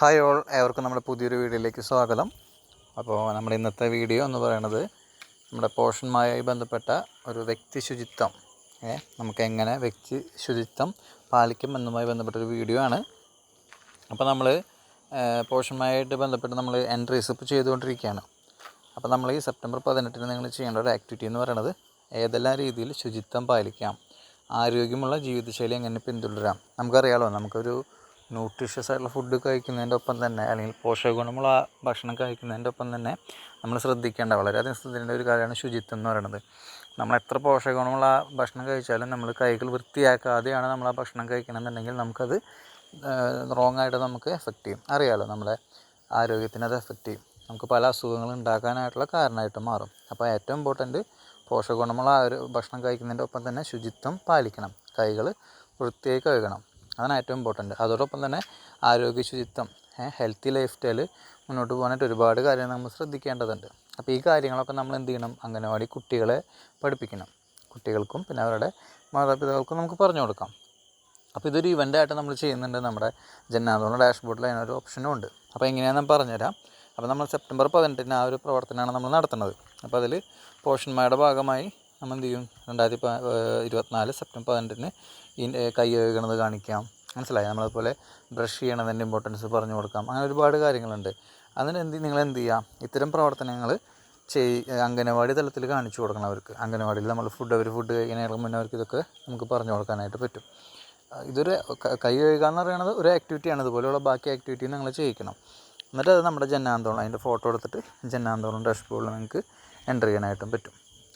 Hi all ഏവർക്കും നമ്മുടെ പുതിയൊരു വീഡിയോയിലേക്ക് സ്വാഗതം. അപ്പോൾ നമ്മുടെ ഇന്നത്തെ വീഡിയോ എന്ന് പറയുന്നത് നമ്മുടെ പോഷന്മാരുമായി ബന്ധപ്പെട്ട ഒരു വ്യക്തി ശുചിത്വം. നമുക്ക് എങ്ങനെ വ്യക്തി ശുചിത്വം പാലിക്കും എന്നുമായി ബന്ധപ്പെട്ട ഒരു വീഡിയോ ആണ്. അപ്പോൾ നമ്മൾ പോഷന്മാരുമായിട്ട് ബന്ധപ്പെട്ട് നമ്മൾ എൻട്രീസ് ഇപ്പോൾ ചെയ്തുകൊണ്ടിരിക്കുകയാണ്. അപ്പോൾ നമ്മൾ ഈ സെപ്റ്റംബർ പതിനെട്ടിന് നിങ്ങൾ ചെയ്യേണ്ട ഒരു ആക്ടിവിറ്റി എന്ന് പറയുന്നത് ഏതെല്ലാം രീതിയിൽ ശുചിത്വം പാലിക്കാം ആരോഗ്യമുള്ള ജീവിതശൈലി എങ്ങനെ പിന്തുടരാം നമുക്കറിയാമല്ലോ നമുക്കൊരു ന്യൂട്രീഷ്യസ് ആയിട്ടുള്ള ഫുഡ് കഴിക്കുന്നതിന്റെ ഒപ്പം തന്നെ അല്ലെങ്കിൽ പോഷകഗുണമുള്ള ഭക്ഷണം കഴിക്കുന്നതിന്റെ ഒപ്പം തന്നെ നമ്മൾ ശ്രദ്ധിക്കേണ്ട വളരെയധികം ശ്രദ്ധിക്കേണ്ട ഒരു കാര്യമാണ് ശുചിത്വം എന്ന് പറയുന്നത്. നമ്മൾ എത്ര പോഷകഗുണമുള്ള ഭക്ഷണം കഴിച്ചാലും നമ്മൾ കൈകൾ വൃത്തിയാക്കാതെയാണ് നമ്മൾ ആ ഭക്ഷണം കഴിക്കണമെന്നുണ്ടെങ്കിൽ നമുക്കത് റോങ് ആയിട്ട് നമുക്ക് എഫക്റ്റ് ചെയ്യും. അറിയാമല്ലോ നമ്മുടെ ആരോഗ്യത്തിന് അത് എഫക്റ്റ് ചെയ്യും. നമുക്ക് പല അസുഖങ്ങളും ഉണ്ടാക്കാനായിട്ടുള്ള കാരണമായിട്ട് മാറും. അപ്പോൾ ഏറ്റവും ഇമ്പോർട്ടന്റ് പോഷകഗുണമുള്ള ആ ഒരു ഭക്ഷണം കഴിക്കുന്നതിന്റെ ഒപ്പം തന്നെ ശുചിത്വം പാലിക്കണം. കൈകൾ വൃത്തിയായി കഴുകണം. അതാണ് ഏറ്റവും ഇമ്പോർട്ടന്റ് അതോടൊപ്പം തന്നെ ആരോഗ്യ ശുചിത്വം ഹെൽത്തി ലൈഫ് സ്റ്റൈൽ മുന്നോട്ട് പോകാനായിട്ട് ഒരുപാട് കാര്യങ്ങൾ നമ്മൾ ശ്രദ്ധിക്കേണ്ടതുണ്ട്. അപ്പോൾ ഈ കാര്യങ്ങളൊക്കെ നമ്മൾ എന്ത് ചെയ്യണം? അംഗനവാടി കുട്ടികളെ പഠിപ്പിക്കണം. കുട്ടികൾക്കും പിന്നെ അവരുടെ മാതാപിതാക്കൾക്കും നമുക്ക് പറഞ്ഞു കൊടുക്കാം. അപ്പോൾ ഇതൊരു ഇവന്റായിട്ട് നമ്മൾ ചെയ്യുന്നുണ്ട്. നമ്മുടെ ജന്നാന്തോളം ഡാഷ്ബോർഡിൽ അതിനൊരു ഓപ്ഷനും ഉണ്ട്. അപ്പോൾ എങ്ങനെയാണെന്ന് പറഞ്ഞുതരാം. അപ്പോൾ നമ്മൾ സെപ്റ്റംബർ പതിനെട്ടിന് ആ ഒരു പ്രവർത്തനമാണ് നമ്മൾ നടത്തുന്നത്. അപ്പോൾ അതിൽ പോഷന്മാരുടെ ഭാഗമായി നമ്മൾ എന്ത് ചെയ്യും രണ്ടായിരത്തി ഇരുപത്തിനാല് സെപ്റ്റംബർ പതിനെട്ടിന് ഈ കൈ കഴുകണത് കാണിക്കാം. മനസ്സിലായി? നമ്മളതുപോലെ ബ്രഷ് ചെയ്യണതിന്റെ ഇമ്പോർട്ടൻസ് പറഞ്ഞു കൊടുക്കാം. അങ്ങനെ ഒരുപാട് കാര്യങ്ങളുണ്ട്. അതിന് എന്ത് നിങ്ങൾ എന്ത് ചെയ്യാം ഇത്തരം പ്രവർത്തനങ്ങൾ ചെയ് അംഗനവാടി തലത്തിൽ കാണിച്ചു കൊടുക്കണം അവർക്ക്. അംഗനവാടിയിൽ നമ്മൾ ഫുഡ് അവർ ഫുഡ് കഴിക്കുന്നതിന് മുന്നേ അവർക്ക് ഇതൊക്കെ നമുക്ക് പറഞ്ഞു കൊടുക്കാനായിട്ട് പറ്റും. ഇതൊരു കൈ കഴുകുക എന്ന് പറയുന്നത് ഒരു ആക്ടിവിറ്റിയാണ് ഇതുപോലെയുള്ള ബാക്കി ആക്ടിവിറ്റി നിങ്ങൾ ചെയ്യിക്കണം. എന്നിട്ട് അത് നമ്മുടെ ജന്നാന്തോളം അതിന്റെ ഫോട്ടോ എടുത്തിട്ട് ജന്നാന്തോളം ഡാഷ്ബോർഡിൽ നിങ്ങൾക്ക് എന്റർ ചെയ്യാനായിട്ടും പറ്റും.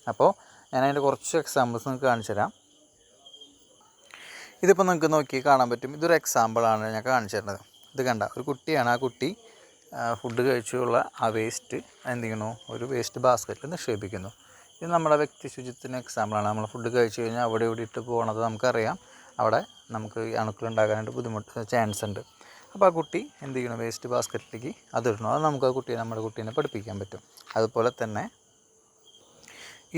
അപ്പോൾ ഞാൻ അതിന്റെ കുറച്ച് എക്സാമ്പിൾസ് നിങ്ങൾക്ക് കാണിച്ചു തരാം ഇതിപ്പോൾ നിങ്ങൾക്ക് നോക്കി കാണാൻ പറ്റും. ഇതൊരു എക്സാമ്പിളാണ് ഞാൻ കാണിച്ചു തരുന്നത് ഇത് കണ്ട ഒരു കുട്ടിയാണ്. ആ കുട്ടി ഫുഡ് കഴിച്ചുള്ള ആ വേസ്റ്റ് എന്ത് ചെയ്യണു ഒരു വേസ്റ്റ് ബാസ്ക്കറ്റിൽ നിക്ഷേപിക്കുന്നു. ഇത് നമ്മുടെ വ്യക്തി ശുചിത്വത്തിന് എക്സാമ്പിളാണ് നമ്മൾ ഫുഡ് കഴിച്ചു കഴിഞ്ഞാൽ അവിടെ ഇവിടെ ഇട്ട് പോകണത് നമുക്കറിയാം. അവിടെ നമുക്ക് അണുക്കൾ ഉണ്ടാകാനായിട്ട് ബുദ്ധിമുട്ട് ചാൻസ് ഉണ്ട്. അപ്പോൾ ആ കുട്ടി എന്ത് ചെയ്യണം വേസ്റ്റ് ബാസ്ക്കറ്റിലേക്ക് അതിടണം അത് നമുക്ക് ആ കുട്ടിയെ നമ്മുടെ കുട്ടീനെ പഠിപ്പിക്കാൻ പറ്റും. അതുപോലെ തന്നെ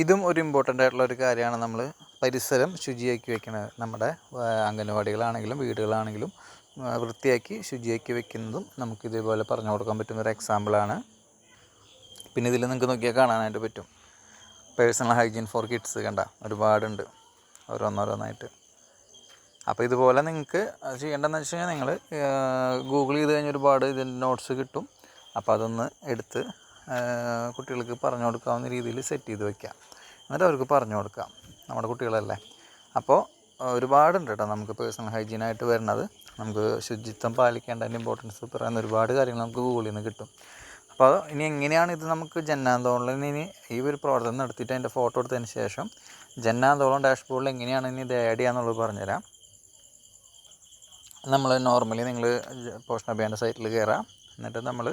ഇതും ഒരു ഇമ്പോർട്ടന്റ് ആയിട്ടുള്ള ഒരു കാര്യമാണ് നമ്മൾ പരിസരം ശുചിയാക്കി വെക്കുന്നത് നമ്മുടെ അംഗനവാടികളാണെങ്കിലും വീടുകളാണെങ്കിലും വൃത്തിയാക്കി ശുചിയാക്കി വെക്കുന്നതും നമുക്ക് ഇതേപോലെ പറഞ്ഞു കൊടുക്കാൻ പറ്റുന്ന ഒരു എക്സാമ്പിളാണ് പിന്നെ ഇതിൽ നിങ്ങൾക്ക് നോക്കിയാൽ കാണാനായിട്ട് പറ്റും. പേഴ്സണൽ ഹൈജീൻ ഫോർ കിഡ്സ് കണ്ട ഒരുപാടുണ്ട്. ഓരോന്നോരോന്നായിട്ട്. അപ്പോൾ ഇതുപോലെ നിങ്ങൾക്ക് ചെയ്യേണ്ടതെന്ന് വെച്ച് കഴിഞ്ഞാൽ നിങ്ങൾ ഗൂഗിൾ ചെയ്ത് കഴിഞ്ഞാൽ ഒരുപാട് ഇതിന്റെ നോട്ട്സ് കിട്ടും. അപ്പോൾ അതൊന്ന് എടുത്ത് കുട്ടികൾക്ക് പറഞ്ഞു കൊടുക്കാവുന്ന രീതിയിൽ സെറ്റ് ചെയ്ത് വെക്കാം. എന്നിട്ട് അവർക്ക് പറഞ്ഞു കൊടുക്കാം. നമ്മുടെ കുട്ടികളല്ലേ. അപ്പോൾ ഒരുപാടുണ്ട് കേട്ടോ നമുക്ക് പേഴ്സണൽ ഹൈജീനായിട്ട് വരുന്നത്. നമുക്ക് ശുചിത്വം പാലിക്കേണ്ടതിന്റെ ഇമ്പോർട്ടൻസ് പറയുന്ന ഒരുപാട് കാര്യങ്ങൾ നമുക്ക് ഗൂഗിളിൽ നിന്ന് കിട്ടും. അപ്പോൾ ഇനി എങ്ങനെയാണ് ഇത് നമുക്ക് ജന്നാന്തോളം ഇനി ഈ ഒരു പ്രവർത്തനം നടത്തിയിട്ട് അതിന്റെ ഫോട്ടോ എടുത്തതിന് ശേഷം ജന്നാന്തോളം ഡാഷ്ബോർഡിൽ എങ്ങനെയാണ് ഇനി ഇത് ആഡ് ചെയ്യാന്നുള്ളത് പറഞ്ഞുതരാം. നമ്മൾ നോർമലി നിങ്ങൾ പോഷൻ അഭിയാന്റെ സൈറ്റിൽ കയറാം. എന്നിട്ട് നമ്മൾ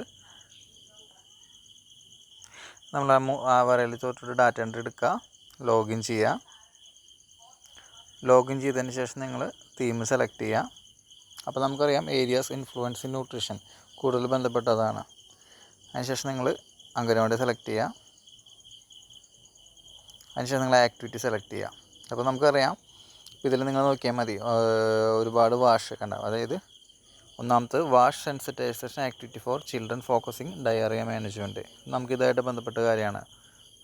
നമ്മൾ ആ വരയിൽ തൊട്ടിട്ട് ഡാറ്റ എൻട്രി എടുക്കുക ലോഗിൻ ചെയ്യുക. ലോഗിൻ ചെയ്തതിന് ശേഷം നിങ്ങൾ തീം സെലക്ട് ചെയ്യുക. അപ്പോൾ നമുക്കറിയാം ഏരിയാസ് ഇൻഫ്ലുവൻസ് ഇൻ ന്യൂട്രീഷൻ കൂടുതൽ ബന്ധപ്പെട്ടതാണ്. അതിനുശേഷം നിങ്ങൾ അംഗനവാടി സെലക്ട് ചെയ്യുക. അതിനുശേഷം നിങ്ങൾ ആക്ടിവിറ്റി സെലക്ട് ചെയ്യുക. അപ്പോൾ നമുക്കറിയാം ഇതിൽ നിങ്ങൾ നോക്കിയാൽ മതി. ഒരുപാട് വാഷ് കണ്ടാവും അതായത് ഒന്നാമത്തെ wash sensitization activity for children focusing diarrhoea management. നമുക്കിതായിട്ട് ബന്ധപ്പെട്ട കാര്യമാണ്.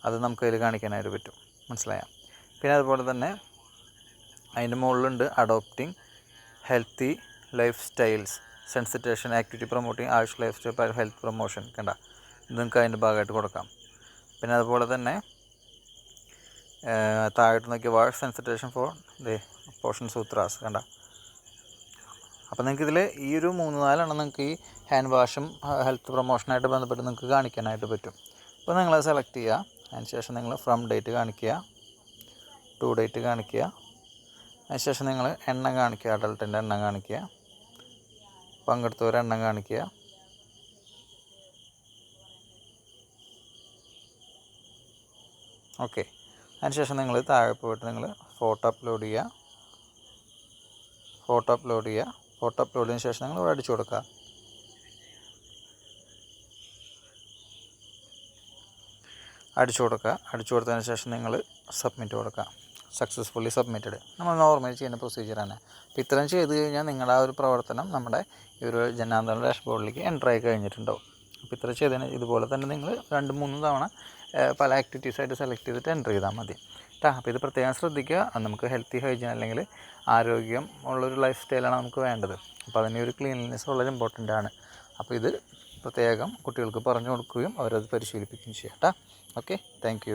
അത് നമുക്ക് അതിൽ കാണിക്കാനായിട്ട് പറ്റും. മനസ്സിലായ? പിന്നെ അതുപോലെ തന്നെ അതിന്റെ മുകളിലുണ്ട് adopting healthy lifestyles. Sensitization activity promoting AYUSH lifestyle health promotion. കണ്ട? ഇത് നിങ്ങൾക്ക് അതിന്റെ ഭാഗമായിട്ട് കൊടുക്കാം. പിന്നെ അതുപോലെ തന്നെ താഴോട്ട് നോക്കിയ wash sensitization for the Poshan sutras. കണ്ട? അപ്പോൾ നിങ്ങൾക്ക് ഇതിൽ ഈ ഒരു മൂന്ന് നാലെണ്ണം നിങ്ങൾക്ക് ഈ ഹാൻഡ് വാഷും ഹെൽത്ത് പ്രൊമോഷനായിട്ട് ബന്ധപ്പെട്ട് നിങ്ങൾക്ക് കാണിക്കാനായിട്ട് പറ്റും. അപ്പോൾ നിങ്ങൾ സെലക്ട് ചെയ്യുക. അതിനുശേഷം നിങ്ങൾ ഫ്രം ഡേറ്റ് കാണിക്കുക. ടു ഡേറ്റ് കാണിക്കുക. അതിനുശേഷം നിങ്ങൾ എണ്ണം കാണിക്കുക. അഡൾട്ടിന്റെ എണ്ണം കാണിക്കുക. പങ്കെടുത്തവരെ എണ്ണം കാണിക്കുക. ഓക്കെ അതിനുശേഷം നിങ്ങൾ താഴെ പോയിട്ട് നിങ്ങൾ ഫോട്ടോ അപ്ലോഡ് ചെയ്യുക. ഫോട്ടോ അപ്ലോഡ് ചെയ്യുക. ഫോട്ടോ അപ്ലോഡിന് ശേഷം നിങ്ങൾ ഇവിടെ അടിച്ചു കൊടുക്കുക. അടിച്ചു കൊടുക്കുക. അടിച്ചു കൊടുത്തതിന് ശേഷം നിങ്ങൾ സബ്മിറ്റ് കൊടുക്കുക. സക്സസ്ഫുള്ളി സബ്മിറ്റഡ് നമ്മൾ നോർമലി ചെയ്യുന്ന പ്രൊസീജിയറാണ് അപ്പോൾ ഇത്രയും ചെയ്ത് കഴിഞ്ഞാൽ നിങ്ങളുടെ ആ ഒരു പ്രവർത്തനം നമ്മുടെ ഈ ഒരു ജനാന്തര ഡാഷ്ബോർഡിലേക്ക് എന്റർ ആയി കഴിഞ്ഞിട്ടുണ്ടാവും. അപ്പോൾ ഇത്ര ചെയ്തതിന് ഇതുപോലെ തന്നെ നിങ്ങൾ രണ്ട് മൂന്ന് തവണ പല ആക്ടിവിറ്റീസായിട്ട് സെലക്ട് ചെയ്തിട്ട് എന്റർ ചെയ്താൽ മതി. കേട്ടോ അപ്പോൾ ഇത് പ്രത്യേകം ശ്രദ്ധിക്കുക. നമുക്ക് ഹെൽത്തി ഹൈജീൻ അല്ലെങ്കിൽ ആരോഗ്യം ഉള്ളൊരു ലൈഫ് സ്റ്റൈലാണ് നമുക്ക് വേണ്ടത്. അപ്പോൾ അതിന് ഒരു ക്ലീൻലിനെസ് വളരെ ഇമ്പോർട്ടന്റ് ആണ്. അപ്പോൾ ഇത് പ്രത്യേകം കുട്ടികൾക്ക് പറഞ്ഞു കൊടുക്കുകയും അവരത് പരിശീലിപ്പിക്കുകയും ചെയ്യാം കേട്ടോ ഓക്കെ താങ്ക്